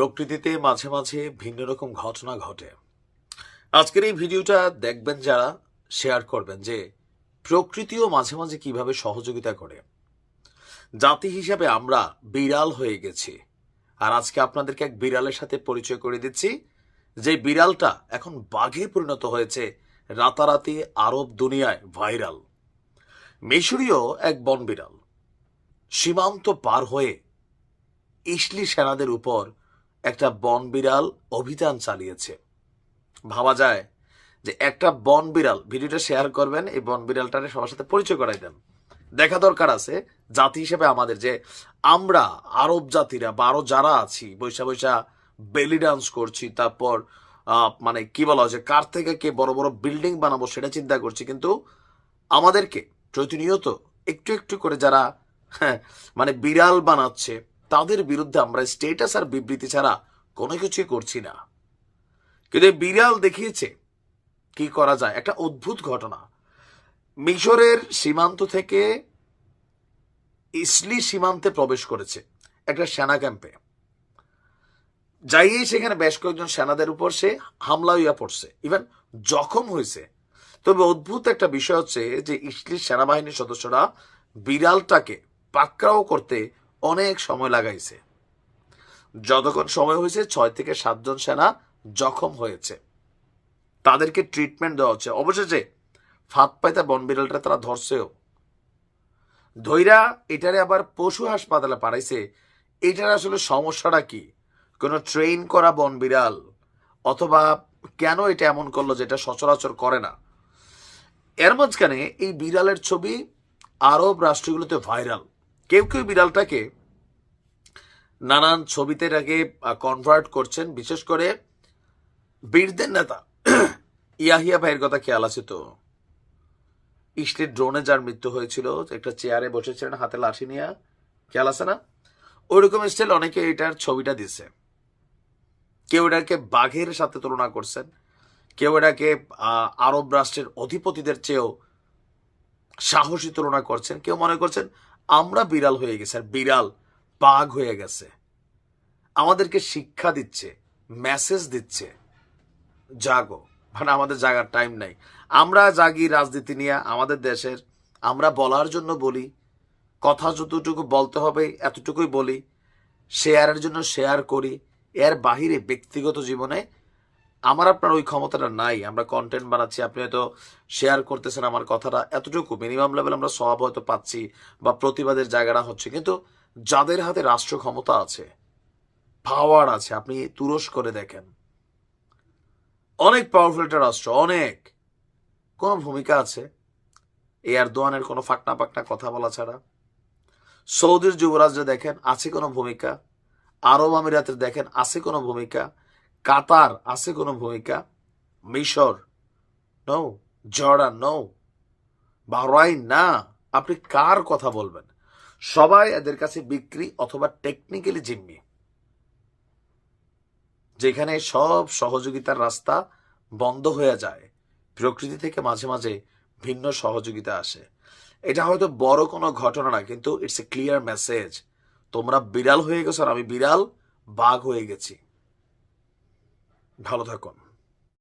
প্রকৃতিতে মাঝে মাঝে ভিন্ন রকম ঘটনা ঘটে। আজকের এই ভিডিওটা দেখবেন যারা শেয়ার করবেন যে প্রকৃতিও মাঝে মাঝে কীভাবে সহযোগিতা করে। জাতি হিসাবে আমরা বিড়াল হয়ে গেছি। আর আজকে আপনাদেরকে এক বিড়ালের সাথে পরিচয় করে দিচ্ছি, যে বিড়ালটা এখন বাঘে পরিণত হয়েছে, রাতারাতি আরব দুনিয়ায় ভাইরাল মিশরীয় এক বন বিড়াল, সীমান্ত পার হয়ে ইসলি সেনাদের উপর একটা বন বিড়াল অভিযান চালিয়েছে। ভাবা যায় যে একটা বন বিড়াল ভিডিওটা শেয়ার করবেন এই বন বিড়ালটারে সবার সাথে পরিচয় করাই দেন। দেখা দরকার আছে জাতি হিসেবে আমাদের যে আমরা আরব জাতিরা বা আরও যারা আছি বৈশা বৈশা বেলি ডান্স করছি তারপর মানে কি বলা হয় যে কার থেকে কে বড় বড় বিল্ডিং বানাবো সেটা চিন্তা করছি কিন্তু আমাদেরকে প্রতিনিয়ত একটু একটু করে যারা হ্যাঁ, মানে বিড়াল বানাচ্ছে তাদের বিরুদ্ধে আমরা স্টেটাস আর বিবৃতি ছাড়া কোনো কিছুই করছি না। কিন্তু বিড়াল দেখিয়েছে কি করা যায়, একটা অদ্ভুত ঘটনা। মিশরের সীমান্ত থেকে ইসলি সীমান্তে প্রবেশ করেছে একটা সেনা ক্যাম্পে। যাইয়ে সেখানে বেশ কয়েকজন সেনাদের উপর সে হামলা হইয়া পড়ছে ইভেন জখম হয়েছে তবে অদ্ভুত একটা বিষয় হচ্ছে যে ইসলির সেনাবাহিনীর সদস্যরা বিড়ালটাকে পাকড়াও করতে অনেক সময় লাগাইছে। যতক্ষণ সময় হয়েছে, ছয় থেকে সাতজন সেনা জখম হয়েছে। তাদেরকে ট্রিটমেন্ট দেওয়া হচ্ছে। অবশেষে ফাঁদ পাইতা বন বিড়ালটা তারা ধরছেও। ধৈরা এটারে আবার পশু হাসপাতালে পাঠাইছে। এটার আসলে সমস্যাটা কি? কোনো ট্রেন করা বন বিড়াল অথবা কেন এটা এমন করল যেটা সচরাচর করে না? এর মাঝখানে এই বিড়ালের ছবি আরব রাষ্ট্রগুলোতে ভাইরাল। কেউ কেউ বিড়ালটাকে নানান ছবিতে এটাকে কনভার্ট করছেন। বিশেষ করে বীরদের নেতা ইয়াহিয়া ভাইয়ের কথা খেয়াল আছে তো? ইস্টের ড্রোনে যার মৃত্যু হয়েছিল, একটা চেয়ারে বসেছিলেন, হাতে লাঠি নিয়ে। খেয়াল আছে না? ওইরকম স্টাইল অনেকে এটার ছবিটা দিছে। কেউ এটাকে বাঘের সাথে তুলনা করছেন। কেউ এটাকে আরব রাষ্ট্রের অধিপতিদের চেয়েও সাহসী তুলনা করছেন। কেউ মনে করছেন আমরা বিড়াল হয়ে গেছে, আর বিড়াল বাঘ হয়ে গেছে। আমাদেরকে শিক্ষা দিচ্ছে মেসেজ দিচ্ছে। জাগো মানে আমাদের জাগার টাইম নাই। আমরা জাগি রাজনীতি নিয়ে, আমাদের দেশের, আমরা বলার জন্য বলি, কথা যতটুকু বলতে হবে এতটুকুই বলি শেয়ারের জন্য শেয়ার করি, এর বাহিরে ব্যক্তিগত জীবনে আমার আপনার ওই ক্ষমতাটা নাই, আমরা কন্টেন্ট বানাচ্ছি, আপনি হয়তো শেয়ার করতেছেন আমার কথাটা, এতটুকু মিনিমাম লেভেল আমরা সব হয়তো পাচ্ছি বা প্রতিবাদের জায়গাটা হচ্ছে। কিন্তু যাদের হাতে রাষ্ট্র ক্ষমতা আছে পাওয়ার আছে, আপনি তুরস্ক করে দেখেন। অনেক পাওয়ারফুল একটা রাষ্ট্র, অনেক। কোনো ভূমিকা আছে? এয়ারদোয়ানের কোনো ফাকনা পাকনা কথা বলা ছাড়া। সৌদির যুবরাজরা দেখেন, আছে কোনো ভূমিকা? আরব আমিরাতের দেখেন, আছে কোনো ভূমিকা? কাতার আছে কোনো ভূমিকা? মিশর? নৌ জর্ডান? নৌ বাহরাইন? না। আপনি কার কথা বলবেন? সবাই এদের কাছে বিক্রি অথবা টেকনিক্যালি জিম্মি। যেখানে সব সহযোগিতার রাস্তা বন্ধ হয়ে যায়। প্রকৃতি থেকে মাঝে মাঝে ভিন্ন সহযোগিতা আসে। এটা হয়তো বড় কোনো ঘটনা না, কিন্তু ইটস এ ক্লিয়ার মেসেজ তোমরা বিড়াল হয়ে গেছো আর আমি বিড়াল বাঘ হয়ে গেছি। ভালো থাকুন।